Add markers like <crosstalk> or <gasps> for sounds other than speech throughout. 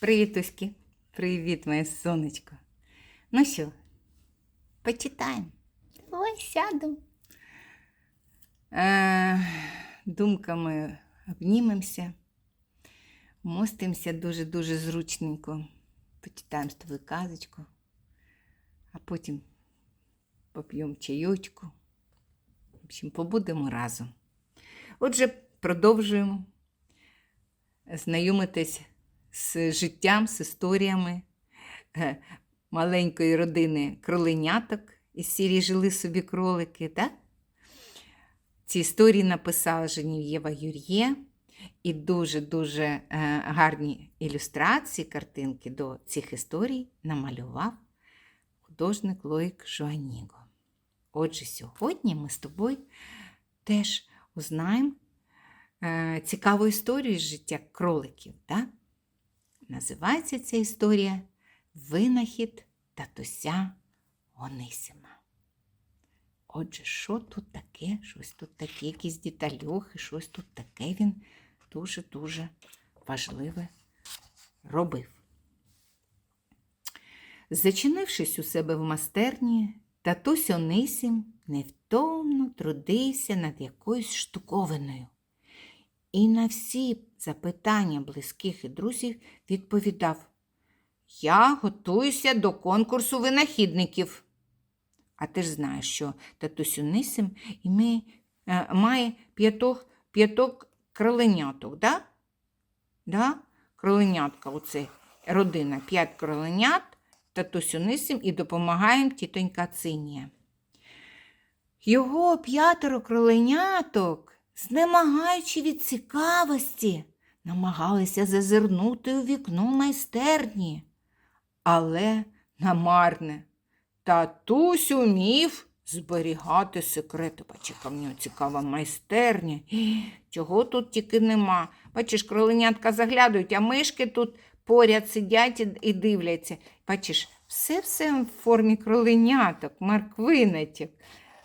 Привіт, Уськи. Привіт, моє сонечко. Ну що, почитаємо. Ой, сяду. Е, думками обнімемося, мостимося дуже-дуже зручненько. Почитаємо з тобою казочку, а потім поп'ємо чайочку. В общем, побудемо разом. Отже, продовжуємо знайомитись з життям, з історіями е, маленької родини кроленяток із серії жили собі кролики. Так? Ці історії написала Женів'єва Юр'є. І дуже-дуже е, гарні ілюстрації, картинки до цих історій намалював художник Лоїк Жуаніго. Отже, сьогодні ми з тобою теж узнаємо е, цікаву історію з життя кроликів. Так? Називається ця історія Винахід татуся Онисима. Отже, що тут таке? Щось тут таке, якісь детальохи, щось тут таке він дуже-дуже важливе робив. Зачинившись у себе в майстерні, татусь Онисім невтомно трудився над якоюсь штуковиною. І на всі запитання близьких і друзів відповідав: Я готуюся до конкурсу винахідників. А ти ж знаєш, що татусь Онисим іме, е, має п'яток, п'яток кроленяток, да? Да? Кроленятка, оце родина, п'ять кроленят, татусь Онисим і допомагає тітонька Цинія. Його п'ятеро кроленяток, знемагаючи від цікавості, намагалися зазирнути у вікно майстерні, але намарне. Татусь умів зберігати секрети. Бачиш, яка цікава майстерня. Чого тут тільки нема. Бачиш, кроленятка заглядають, а мишки тут поряд сидять і- дивляться. Бачиш, все-все в формі кроленяток, морквиночок,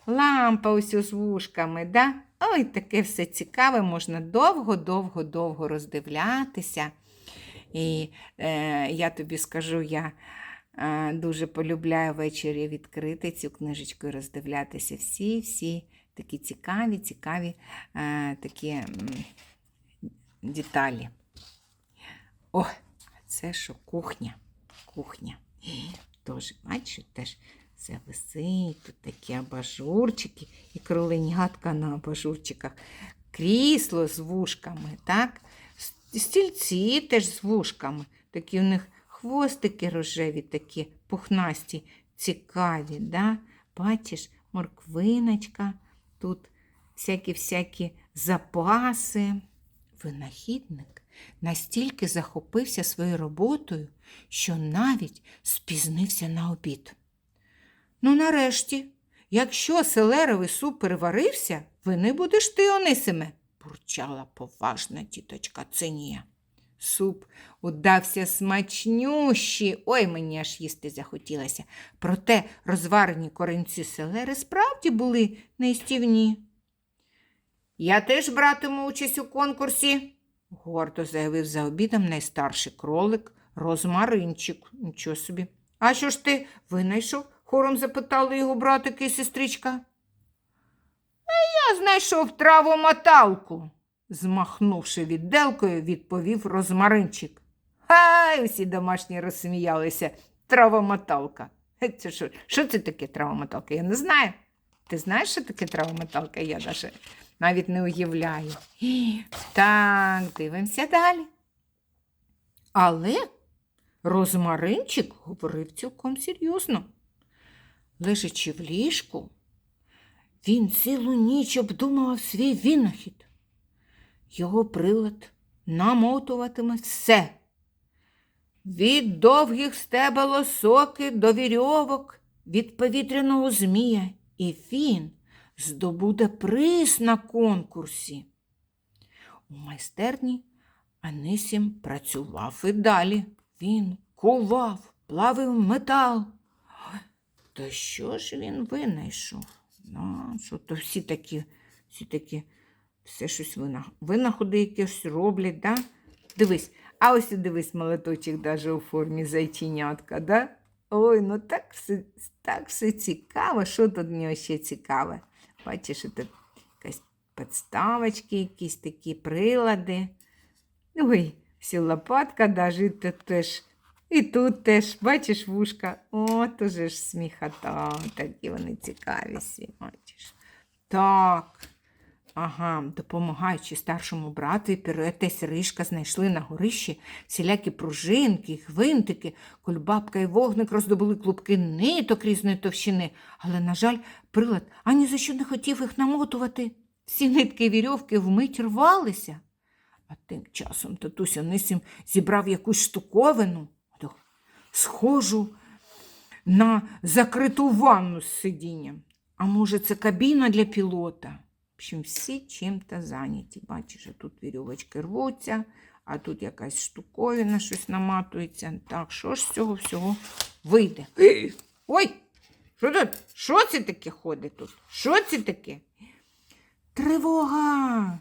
лампа ось з вушками. Да? Ой, таке все цікаве, можна довго-довго-довго роздивлятися. І е, я тобі скажу, я е, дуже полюбляю ввечері відкрити цю книжечку і роздивлятися всі-всі такі цікаві, цікаві е, такі м, деталі. О, це що кухня. Кухня. Тож, бачиш, теж все висить, тут такі абажурчики і кроленятка на абажурчиках. Крісло з вушками, так? Стільці теж з вушками. Такі у них хвостики рожеві, такі пухнасті, цікаві. Да? Бачиш, морквиночка, тут всякі-всякі запаси. Винахідник настільки захопився своєю роботою, що навіть спізнився на обід. Ну, нарешті, якщо селеровий суп переварився, вини будеш ти, Онисиме, бурчала поважна тіточка Цинія. Суп удався смачнющий, ой, мені аж їсти захотілося. Проте розварені коренці селери справді були неїстівні. Я теж братиму участь у конкурсі, гордо заявив за обідом найстарший кролик Розмаринчик. Нічого собі. А що ж ти винайшов? Хором запитали його братики і сестричка. А я знайшов травомоталку, змахнувши відделкою, відповів Розмаринчик. Хай усі домашні розсміялися. Травомоталка. Е, Це що, що це таке травомоталка? Я не знаю. Ти знаєш, що таке травомоталка? Я даже навіть не уявляю. Так, дивимося далі. Але розмаринчик говорив цілком серйозно. Лежачи в ліжку, він цілу ніч обдумував свій винахід. Його прилад намотуватиме все. Від довгих стебел осоки до вірьовок, від повітряного змія, і він здобуде приз на конкурсі. У майстерні Анисім працював і далі. Він кував, плавив метал. Та що ж він винайшов? Ну, що то всі такі, всі такі, все щось вина- винаходи якісь роблять, да? Дивись, А ось і дивись молоточок даже у формі зайченятка, да? Ой, ну так все, так все цікаво. Що тут в нього ще цікаве? Бачиш, тут якась підставочки, якісь такі прилади. Ой, всі лопатка даже тут теж. І тут теж, бачиш, вушка. От уже ж сміхота. Такі вони цікаві всі, бачиш. Так. Ага, допомагаючи старшому брату, і Сиришка знайшли на горищі всілякі пружинки, гвинтики, кульбабка і вогник роздобули клубки ниток різної товщини, але, на жаль, прилад ані за що не хотів їх намотувати. Всі нитки і вірьовки вмить рвалися. А тим часом татуся Нисім зібрав якусь штуковину, схожу на закриту ванну з сидінням. А може, це кабіна для пілота? В общем, всі чим-то зайняті. Бачиш, а тут вірьовочки рвуться, а тут якась штуковина, щось наматується. Так, що ж з цього всього вийде? Ой! Що тут? Що це таке ходить тут? Що це таке? Тривога!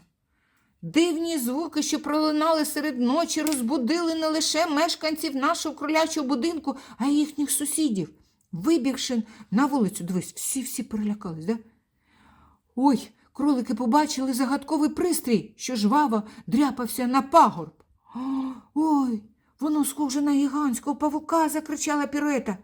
Дивні звуки, що пролунали серед ночі, розбудили не лише мешканців нашого кролячого будинку, а й їхніх сусідів. Вибігши на вулицю, дивись, всі-всі перелякались, да? Ой, кролики побачили загадковий пристрій, що жваво дряпався на пагорб. Ой, воно схоже на гігантського павука, закричала Пірета.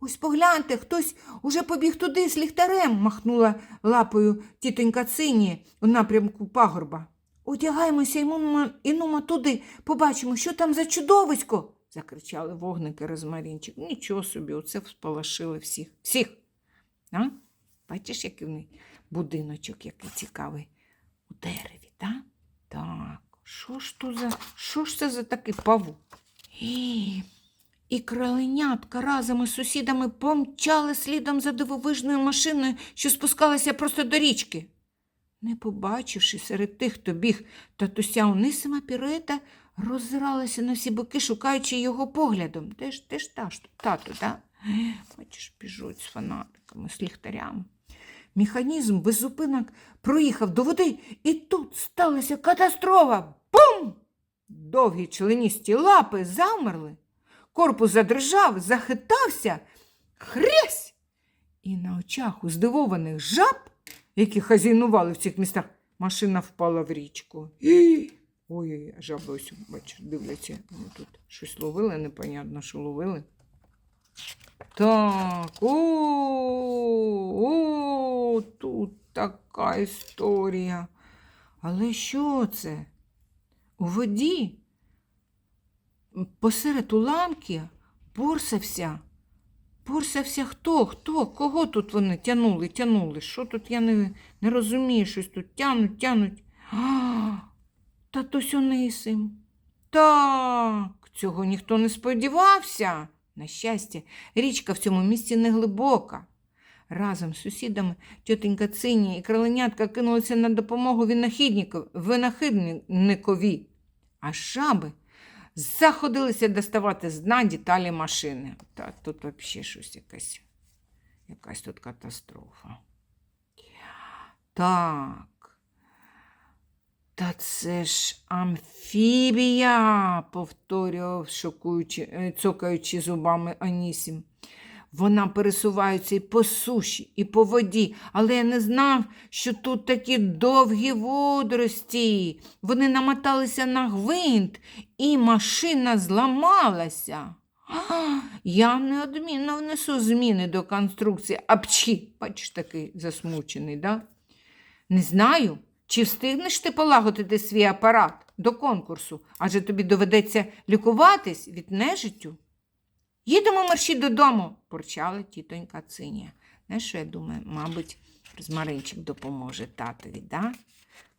Ось погляньте, хтось уже побіг туди з ліхтарем, махнула лапою тітонька Цині у напрямку пагорба. Одягаємося і нумо, туди, побачимо, що там за чудовисько. закричали вогники розмарінчик. Нічого собі, оце всполошили всіх. Всіх. А? Бачиш, який в них будиночок, який цікавий у дереві, так? Так, що ж то за що ж це за такий павук? І, і кроленятка разом із сусідами помчали слідом за дивовижною машиною, що спускалася просто до річки. Не побачивши серед тих, хто біг татуся Онисима Пірета, роззиралася на всі боки, шукаючи його поглядом. Де ж, де ж та ж тату, да? Бачиш, біжуть з фанатиками, з ліхтарями. Механізм без зупинок проїхав до води, і тут сталася катастрофа. Бум! Довгі членісті лапи замерли, корпус задрижав, захитався, хрясь! І на очах у здивованих жаб, які хазяйнували в цих містах, машина впала в річку. І... Ой, жаби ось, бачиш, дивляться, вони тут щось ловили, непонятно, що ловили. Так, о, о, тут така історія. Але що це? У воді посеред уламки борсався. Борсався хто? Хто? Кого тут вони тянули, тянули? Що тут я не, не розумію, щось тут тянуть, тянуть. А, татусь Онисим. Так, цього ніхто не сподівався. На щастя, річка в цьому місці не глибока. Разом з сусідами тітонька Цині і кроленятка кинулися на допомогу винахідникові, а жаби заходилися доставати з дна деталі машини. Та тут взагалі щось якась, якась тут катастрофа. Так. Та це ж амфібія, повторював, шокуючи, е, цокаючи зубами Анісім. Вона пересувається і по суші, і по воді, але я не знав, що тут такі довгі водорості. Вони намоталися на гвинт, і машина зламалася. <gasps> Я неодмінно внесу зміни до конструкції. Апчі, бачиш, такий засмучений, да? Не знаю, чи встигнеш ти полагодити свій апарат до конкурсу, адже тобі доведеться лікуватись від нежиттю. Їдемо мерщі додому, порчала тітонька Циня. Знаєш, що я думаю, мабуть, розмаринчик допоможе татові, да?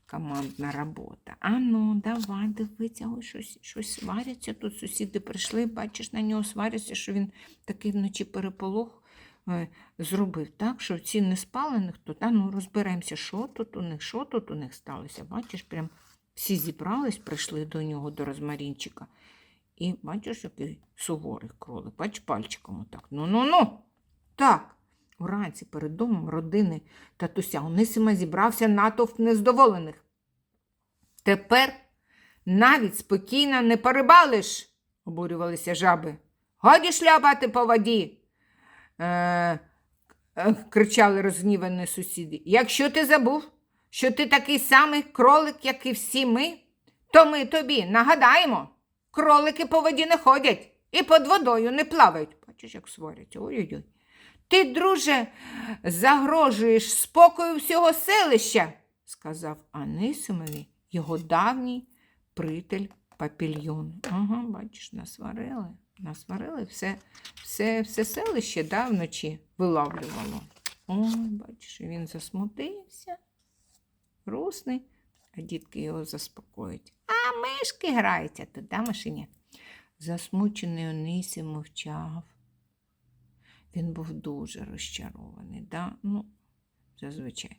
Командна робота. А ну, давай, дивися, ось щось, щось сваряться. Тут сусіди прийшли, бачиш, на нього сваряться, що він такий вночі переполох е, зробив, так, що ці не спали ніхто, та ну розберемося, що тут у них, що тут у них сталося. Бачиш, прям всі зібрались, прийшли до нього, до розмарінчика. І бачиш, який суворий кролик, бач пальчиком отак. Ну-ну-ну. Так. Уранці перед домом родини татуся Онисима зібрався натовп нездоволених. Тепер навіть спокійно не порибалиш, обурювалися жаби. Годі шляпати по воді. Е, е, кричали розгнівані сусіди. Якщо ти забув, що ти такий самий кролик, як і всі ми, то ми тобі нагадаємо, кролики по воді не ходять і під водою не плавають. Бачиш, як сваряться. Ой-ой-ой. Ти, друже, загрожуєш спокою всього селища, сказав Анисимові його давній приятель папільйон. Ага, бачиш, насварили. Насварили все, все, все селище да, вночі вилавлювало. Ой, бачиш, він засмутився, грустний, а дітки його заспокоїть. Мишки граються тут, да, машині? Засмучений Онисі мовчав. Він був дуже розчарований. Да? Ну, зазвичай.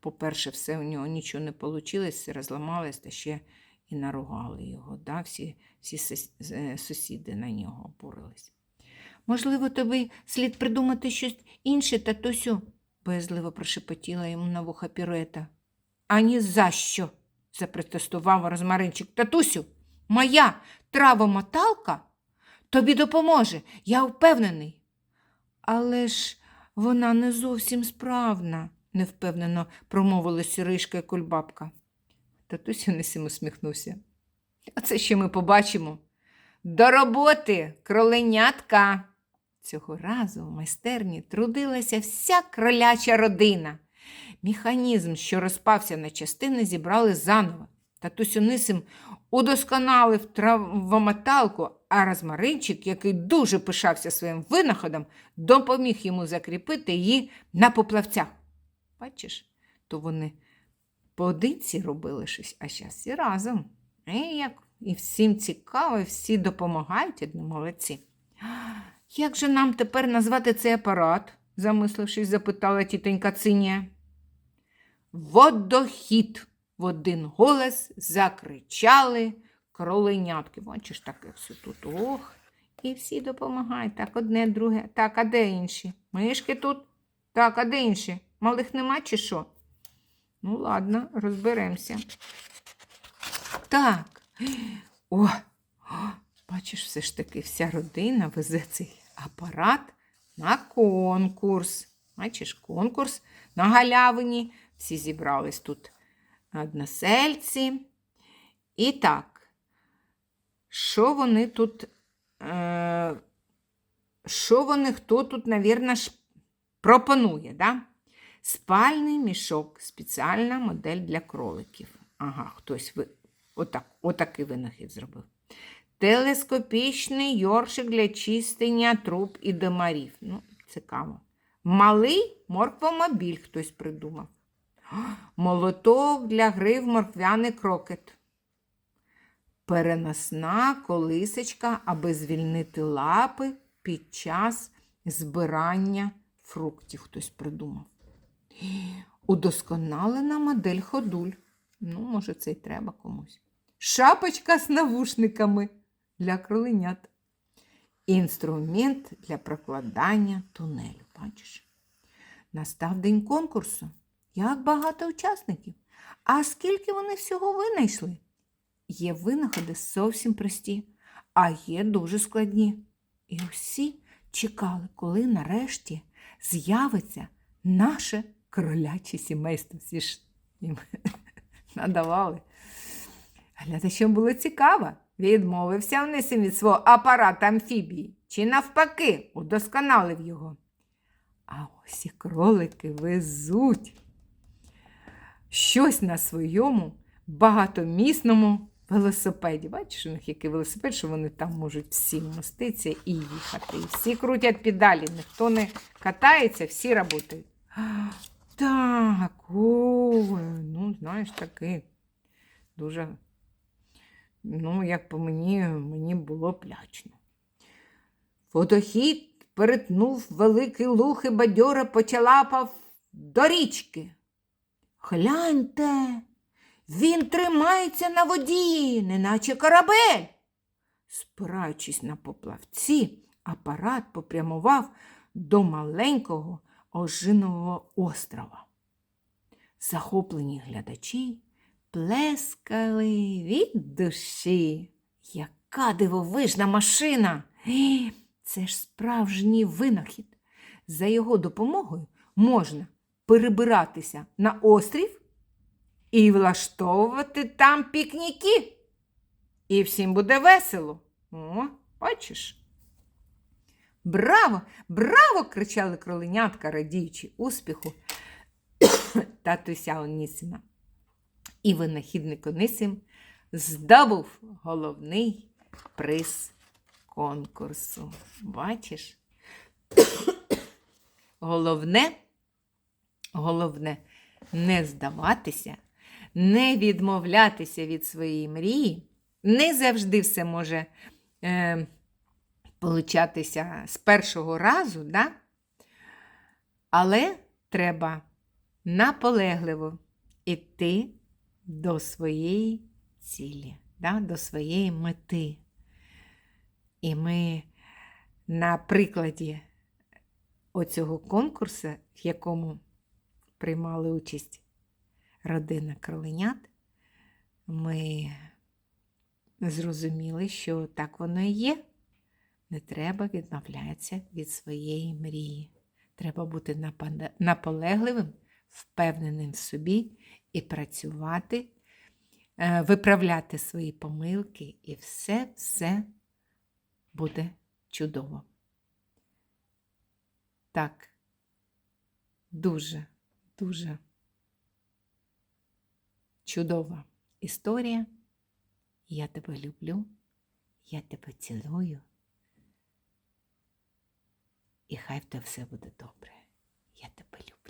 По-перше, все у нього нічого не вийшло, все розламалось, та ще і наругали його. Да? Всі, всі е, сусіди на нього обурились. Можливо, тобі слід придумати щось інше, татусю, боязливо прошепотіла йому на вуха пірета. Ані за що, запротестував розмаринчик. Татусю, моя травомоталка тобі допоможе, я впевнений. Але ж вона не зовсім справна, невпевнено промовила сіришка і кульбабка. Татусь Онисим усміхнувся. А це ще ми побачимо. До роботи, кроленятка. Цього разу в майстерні трудилася вся кроляча родина. Механізм, що розпався на частини, зібрали заново. Татусь Онисим удосконалив травомоталку, а розмаринчик, який дуже пишався своїм винаходом, допоміг йому закріпити її на поплавцях. Бачиш, то вони поодинці робили щось, а зараз всі разом. І, як, і всім цікаво, і всі допомагають одні молодці. Як же нам тепер назвати цей апарат? замислившись, запитала тітонька Цинія. Водохід в один голос закричали кроленятки. Бачиш, таке все тут. Ох. І всі допомагають. Так, одне, друге. Так, а де інші? Мишки тут? Так, а де інші? Малих нема чи що? Ну, ладно, розберемося. Так. О, о, бачиш, все ж таки вся родина везе цей апарат на конкурс. Бачиш, конкурс на галявині. Всі зібрались тут односельці. І так, що вони тут, е, що вони, хто тут, ж пропонує, да? Спальний мішок, спеціальна модель для кроликів. Ага, хтось ви... отак, отакий винахід зробив. Телескопічний йоршик для чистення труб і домарів. Ну, цікаво. Малий морквомобіль хтось придумав. Молоток для гри в морквяний крокет. Переносна колисочка, аби звільнити лапи під час збирання фруктів хтось придумав. Удосконалена модель ходуль. Ну, може, це й треба комусь. Шапочка з навушниками для кроленят. Інструмент для прокладання тунелю. Бачиш? Настав день конкурсу. Як багато учасників. А скільки вони всього винайшли? Є винаходи зовсім прості, а є дуже складні. І усі чекали, коли нарешті з'явиться наше кроляче сімейство. Всі ж їм <laughs> надавали. Глядачам було цікаво, відмовився Онисим від свого апарата амфібії, чи навпаки удосконалив його. А ось і кролики везуть щось на своєму багатомісному велосипеді. Бачиш, у них який велосипед, що вони там можуть всі вмоститися і їхати. І всі крутять педалі, ніхто не катається, всі працюють. Так, ой, ну, знаєш, такий дуже, ну, як по мені, мені було плячно. Водохід перетнув великий луг і бадьора почалапав до річки. Гляньте, він тримається на воді, неначе корабель. Спираючись на поплавці, апарат попрямував до маленького ожинового острова. Захоплені глядачі плескали від душі. Яка дивовижна машина! Це ж справжній винахід. За його допомогою можна перебиратися на острів і влаштовувати там пікніки. І всім буде весело. О, бачиш? Браво! Браво! кричали кроленятка, радіючи успіху <coughs> татуся Онісима. І винахідник Онисим здобув головний приз конкурсу. Бачиш? <coughs> Головне, головне не здаватися, не відмовлятися від своєї мрії. Не завжди все може е, получатися з першого разу, да? але треба наполегливо йти до своєї цілі, да? до своєї мети. І ми на прикладі оцього конкурсу, в якому приймали участь родина кроленят, ми зрозуміли, що так воно і є. Не треба відмовлятися від своєї мрії. Треба бути наполегливим, впевненим в собі і працювати, е, виправляти свої помилки, і все-все буде чудово. Так, дуже, дуже чудова історія. Я тебе люблю, я тебе цілую. І хай в тебе все буде добре. Я тебе люблю.